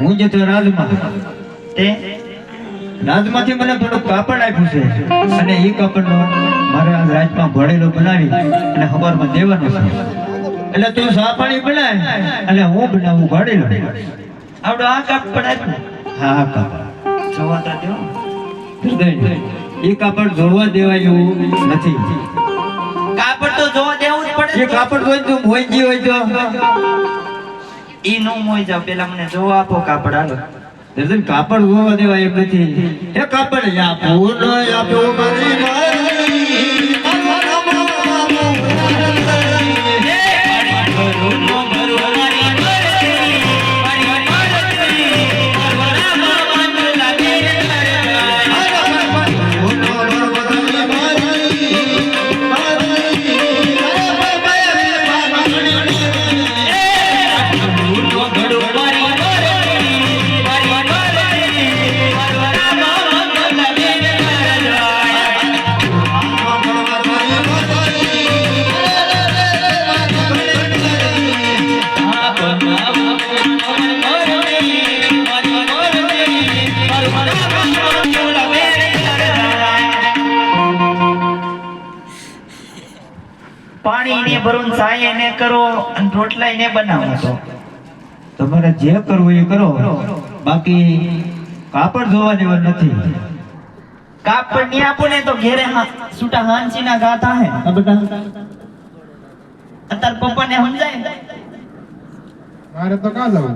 હું જતો રાજમાં. તે? રાજમાંથી મને થોડુંક કાપડ આપ્યું છે. અને એ કાપડનો મારે આ રાજમાં ઘોડેલો બનાવી અને હવારમાં દેવાનો છે. એટલે તું સા પાણી બનાય અને હું બનાવું ઘોડેલો આવડો આ કાપડ આપ્યું. હા હા કાપડ જોવા તો દો એ કાપડ ધોવા દેવાય નથી. કાપડ તો જોવા દેવું જ પડે ને. કાપડ હોય તો મોઈજી હોય તો. ઈ નો મોઈ જાવ પેલા મને જોવા આપો કાપડ હાલો. કાપડ ધોવા દેવા એમ નથી. એ કાપડ આપો ન આપો મારી મારી પાણી ને ભરું સાય ને કરો અને રોટલા ને બનાવો તો. તમારે જે કરવું એ કરો. બાકી કાપડ ધોવા જેવા નથી. કાપડની આપો ને તો ઘેરે છૂટા હાંસી ના ગાતા હે. આ બધા અત્યારે પપ્પા ને સમજાય? મારે તો કાં જવું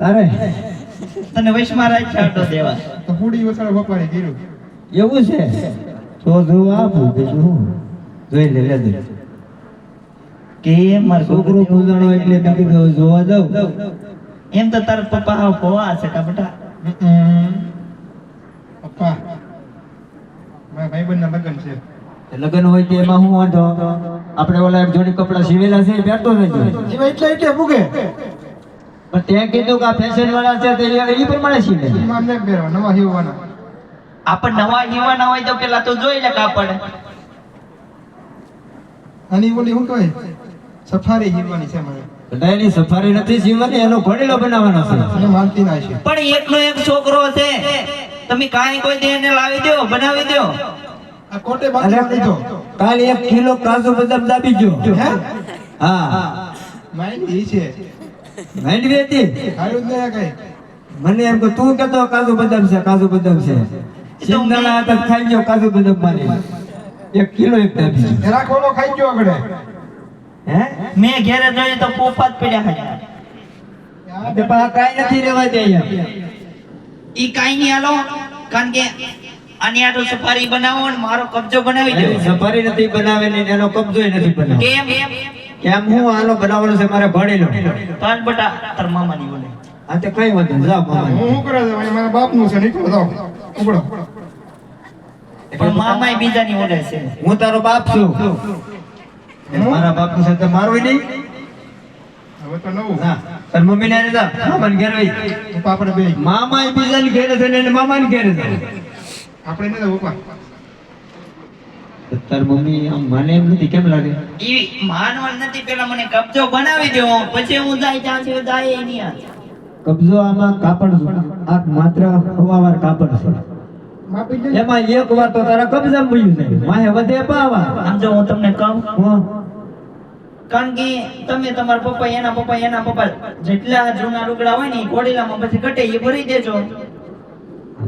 તારે? તને વૈશ્વમાં રાખ્યા અડો દેવા. તો હુડી વસાડો બપારે ગીરું એવું છે? તો જોવા આપું બીજું જોઈ લે લે કે માર છોકરો ગુજારો એટલે મેં કીધું જોવા જાઉં? એમ તો તાર પપ્પા હાવ ભોળા છે કા બેટા? પપ્પા મારા ભાઈબંધના લગ્ન છે. લગ્ન હોય તો એમાં હું વાંધો? આપણે ઓલા જોડી કપડા સીવેલા છે પહેરતો નથી એટલે એટલે મૂકે પણ તે કીધું કે આ ફેશન વાળા છે તે એ પ્રમાણે સીવે. નવા હીવવાના આપણ નવા હીવાના હોય તો પેલા તો જોઈ લે કાપડ. અને ઓલી શું કહે સફારી જીવવાની છે મારે એની સફારી નથી સીવવાની એનો ઘોડેલો બનાવવાનો છે. અને માનતી ના છે. પણ એકનો એક છોકરો છે. તમે કાંઈ કોઈ દે એને લાવી દો બનાવી દો. આ કોટે બાકી લીધો. કાલે એક કિલો કાજુ બદામ દાબી ગયો. હે? હા. માઇન્ડ ઈ છે. માંડવી હતી? ખાયું જ નહીં કઈ. મને એમ કે તું કેતો કાજુ બદામ છે કાજુ બદામ છે. હતા ખાઈ ગયો કાજુ બદામ મારી. એક કિલો એક દાબી ગયો. જરા ખોલો ખાઈ ગયો આગળ. હે? મેં ઘેરે જોઈએ તો પોપા જ પડ્યા હતા તે પા કાઈ નથી રેવા દે અહીંયા. ઈ કાંઈ નહીં હાલો કારણ કે આની તો સફારી બનાવો ને મારો કબજો બનાવી દે. સફારી નથી બનાવેલી ને એનો કબજો નથી બનાવ્યો કેમ? કેમ હું આનો બનાવવાનો છે મારે ભણેલો. પાન બટા તાર મામાની બોલે આ તે કઈ વાંધો જા મામા હું મામા શું કરે છે? મારા મારા બાપનું છે નીકળો જાઓ. ઉપડો. પણ મામાય બીજાની બોલે છે. હું તારો બાપ છું. મારા બાપનું સાથે મારવું નહીં. હવે તો નવું. હા. તાર મમ્મી ને જા. મામાને ઘેર વઈ પપ્પા બે મામા બીજાને ઘેરે છે ને મામાને ઘેરે છે. આપણે નહીં જવું તાર મમ્મી આમ મને એમ નથી? કેમ લાગે? ઈ નથી પેલા મને કબજો બનાવી દો. પછી હું જાય ત્યાં છે જાય આ. કબજો આમાં કાપડ આ માત્ર હવાવાર કાપડ છે. એમાં એક વાર તો તારા કબજામાં ભૂલ્યું છે. માહે વધે પાવા. આમ જો હું તમને કહું હું. કારણ કે તમે તમારા પપ્પા એના પપ્પા એના પપ્પા જેટલા જૂના લુગડા હોય ને એ ઘોડીલામાં પછી ઘટે એ ભરી દેજો.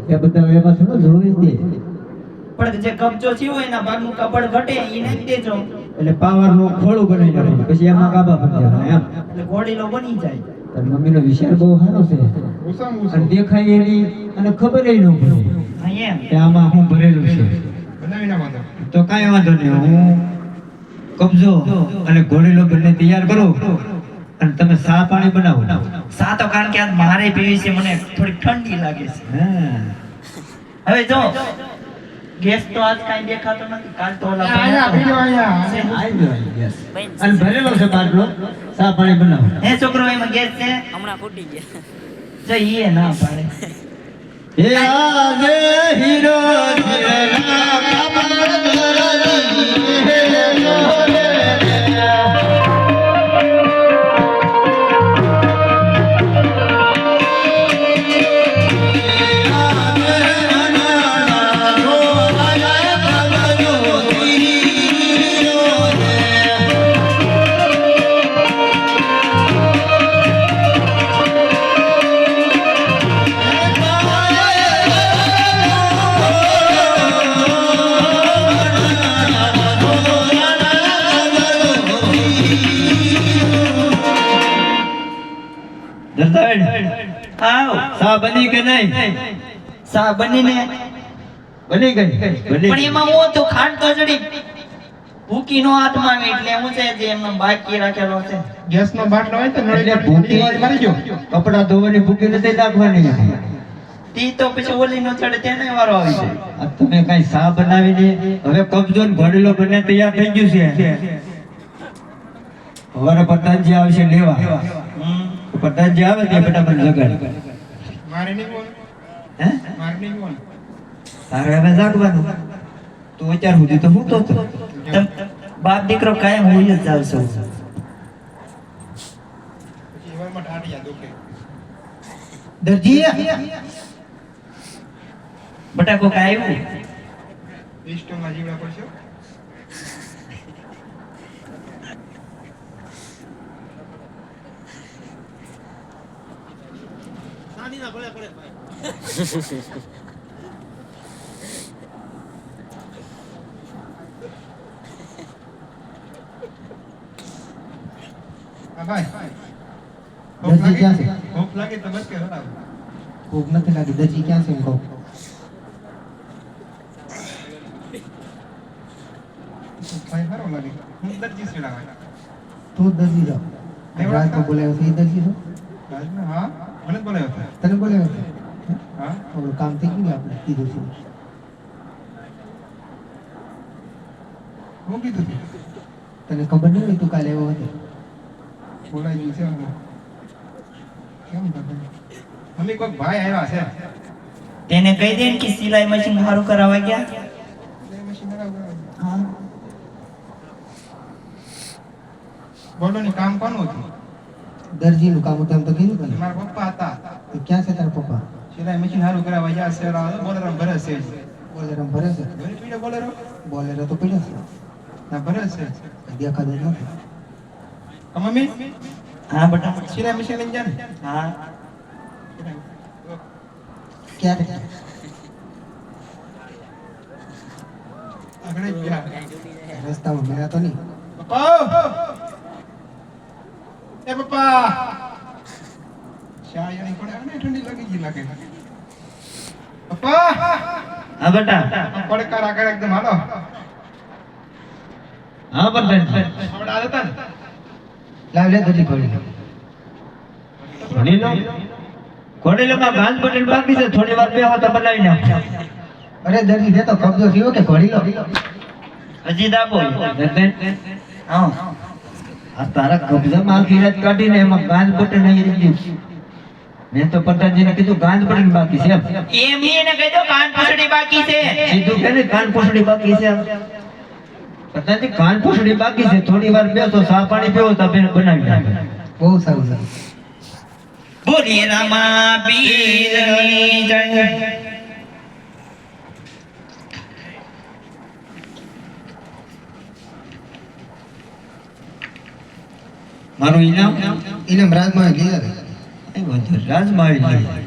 એ બધા એમાં શું જોઈ દે પણ જે કબજો થયો હોય એના ભાગનું કપડ ઘટે એ નાખી દેજો. એટલે પાવરનું ખોળું બનાવી પછી એમાં કાબા બની જાય એમ. એટલે ઘોડીલો બની જાય. મમ્મીનો વિચાર બહુ સારો છે. અને દેખાય એની અને ખબર ન પડે. કે આમાં હું ભરેલું છે. બનાવી ના વાંધો તો કાંઈ વાંધો નહીં. હું કબજો અને ઘોડેલો બંને તૈયાર કરો અને તમે સા પાણી બનાવો. સા તો કારણ કે આજ મારે પીવી છે મને થોડી ઠંડી લાગે છે. હા. હવે જો ગેસ તો આજ કાંઈ દેખાતો નથી કાલ તો ઓલા હતા. આવી ગયો, આવી ગયો. અને ભરેલો છે બાટલો સા પાણી બનાવો. હે છોકરો એમાં ગેસ છે? હમણાં ફૂટી ગયા. જો ઈએ ના પાડે. હે આજે હીરો જીરના આવ સા બની કે નહીં? સા બનીને? બની ગઈ બની પણ એમાં હું તો ખાંડ તો જડી ભૂકી નો હાથમાં એટલે હું છે જે એમનો બાકી રાખેલો છે. ગેસનો બાટલો હોય તો નળી એટલે ભૂકી મારી જો કપડા ધોવાની ભૂકી નથી નાખવાની. તી તો પછી ઓલી નો ચડે તેને વારો આવી જાય. આ તમે કઈ સા બનાવીને હવે કબજો ને ઘડેલો બને તૈયાર થઈ ગયું છે. હવે પતંજલિ આવશે લેવા. હમ. પતંગજી આવે તે ફટાફટ જગાડ મારે નહીં બોલ હે? મારે નહીં બોલ તારે હવે જાગવાનું. તું અત્યાર સુધી તો હું તો બાપ દીકરો કાયમ હોય જ દુખે દરજી બટાકો કાંઈ આવ્યું? લિસ્ટમાં જીવડા પડશે. હા ભાઈ ભૂખ દરજી ક્યાં છે? લાગી ભૂખ લાગી તો બસ કે હલાવો ભૂખ નથી લાગી દરજી ક્યાં છે એમ કહું ભાઈ સારો લાગે હું દરજી છે લાગે તું જ દરજી જાઓ રાજ તો બોલાવ્યો છે એ દરજી છો રાજમાં હા મને જ બોલાયો હતો? તને બોલાવ્યો છે હા? ઓલું કામ થઈ ગયું ને આપણે કીધું છે હું કીધું તું? તને ખબર નહીં હોય તું કાલે એવો હતો. બોલાઈ ગયું છે હવે. કેમ ખબર? મમ્મી કોઈક ભાઈ આવ્યા છે. તેને કહી દે કે સિલાઈ મશીન સારું કરાવવા ગયા? મશીન લગાવો. હા. બોલો ને કામ કોનું હતું? દરજીનું કામ હતું એમ તો કીધું તને મારા પપ્પા હતા. તો ક્યાં છે તારા પપ્પા? સિલાઈ મશીન હારું કરાવવા ગયા છે બોલરમ ભરે છે. બોલેરો ભરે છે? ભરી પીડે બોલેરો? બોલેરો તો પીડે છે. ના ભરે છે. દેખા દે નથી. મમ્મી? હા બટા સિલાઈ મશીન લઈને જા ને હા. ક્યારે? આગળ જ ગયા. રસ્તામાં મળ્યા તો નહીં. પપ્પા! એ પપ્પા શા યાની પડે. અને ઠંડી લાગી ગઈ લાગે. પપ્પા હા બેટા. પડકાર આગળ એકદમ હાલો. હા પતંગજી આપણે આ હતા ને. લાવ લે ઘણી લો ઘોડેલામાં ગાંજ બટન બાકી છે. થોડી વાર બેહો તો બનાવી નાખ. અરે દરી દે તો કબજો થયો કે ઘોડી લો હજી દાબો આ તારા કબજામાં આખી રાત કાઢીને એમાં ગાંજ બટન રહી ગયું. મેં તો પતંગજીને કીધું ગાંજ બટન બાકી છે એમ. એમ એને કીધું દો કાન પસડી બાકી છે. સીધું કે ને કાન પૂછડી બાકી છે પતંગજી કાન પૂછડી બાકી છે થોડી વાર બેસો સા પાણી પીવો તો બેન બનાવી નાખે. બહુ સારું સારું. બોલી રામા પીરની જય. મારું ઇનામ ઇનામ રાજમાં લીધા વાંધો